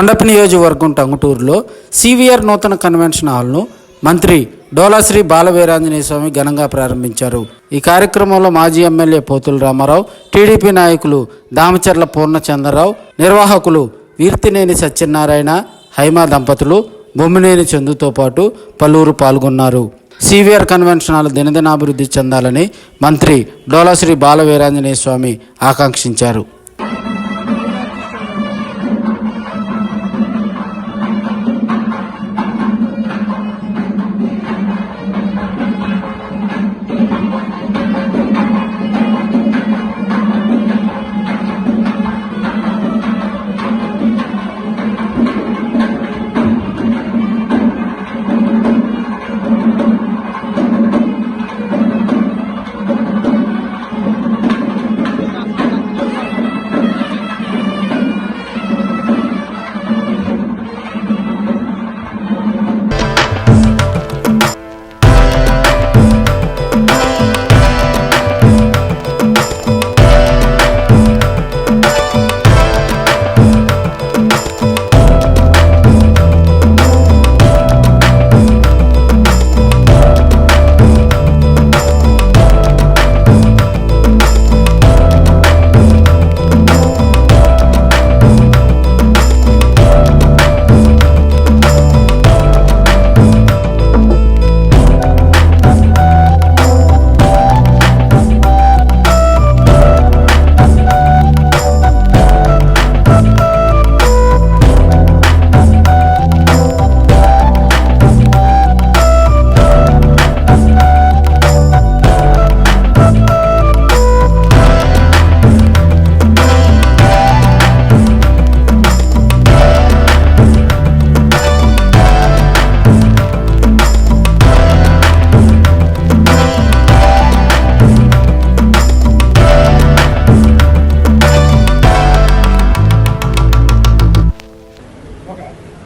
కొండపి నియోజకవర్గం టంగుటూరులో సివిఆర్ నూతన కన్వెన్షన్ హాల్ను మంత్రి డోలాశ్రీ బాలవీరాంజనేయ స్వామి ఘనంగా ప్రారంభించారు. ఈ కార్యక్రమంలో మాజీ ఎమ్మెల్యే పోతుల రామారావు టీడీపీ నాయకులు దామచర్ల పూర్ణచంద్రరావు నిర్వాహకులు వీర్తినేని సత్యనారాయణ హైమా దంపతులు బొమ్మినేని చందుతో పాటు పలువురు పాల్గొన్నారు. సివిఆర్ కన్వెన్షన్ హాల్ దినదినాభివృద్ధి చెందాలని మంత్రి డోలాశ్రీ బాలవీరాంజనేయ స్వామి ఆకాంక్షించారు.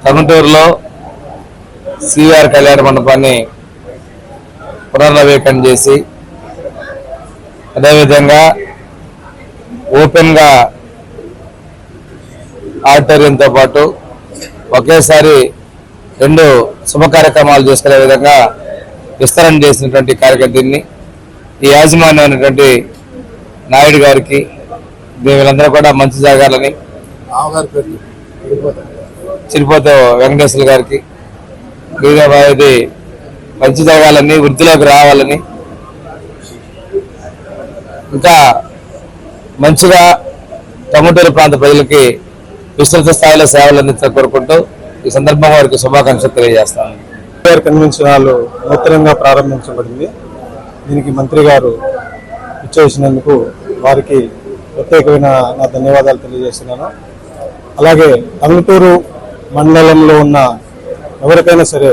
తమిటూరులో సిఆర్ కళ్యాణ మండపాన్ని పునర్నవీకరణ చేసి అదేవిధంగా ఓపెన్గా ఆడిటోరియంతో పాటు ఒకేసారి రెండు శుభ కార్యక్రమాలు చేసుకునే విధంగా విస్తరణ చేసినటువంటి కార్యకర్తని ఈ యాజమాన్యం అయినటువంటి నాయుడు గారికి వీళ్ళందరూ కూడా మంచి జరగాలని చిరిపోతే వెంకటేశ్వర గారికి మిగతా ఇది మంచి జరగాలని వృద్ధిలోకి రావాలని. ఇంకా మంచిగా టమోటూరు ప్రాంత ప్రజలకి విస్తృత స్థాయిలో సేవలు అందించాలని కోరుకుంటూ ఈ సందర్భంగా వారికి శుభాకాంక్షలు తెలియజేస్తాను. కన్వెన్షన్ హాల్ నూతనంగా ప్రారంభించబడింది. దీనికి మంత్రి గారు ఇచ్చేసినందుకు వారికి ప్రత్యేకమైన నా ధన్యవాదాలు తెలియజేస్తున్నాను. అలాగే టంగుటూరు మండలంలో ఉన్న ఎవరికైనా సరే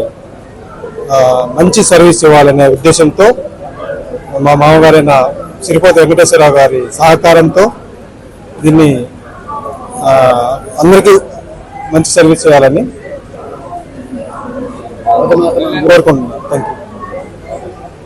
మంచి సర్వీస్ ఇవ్వాలనే ఉద్దేశంతో మా మామగారైన సిరిపోతి వెంకటేశ్వరరావు గారి సహకారంతో దీన్ని అందరికీ మంచి సర్వీస్ చేయాలని కోరుకుంటున్నాను. Thank you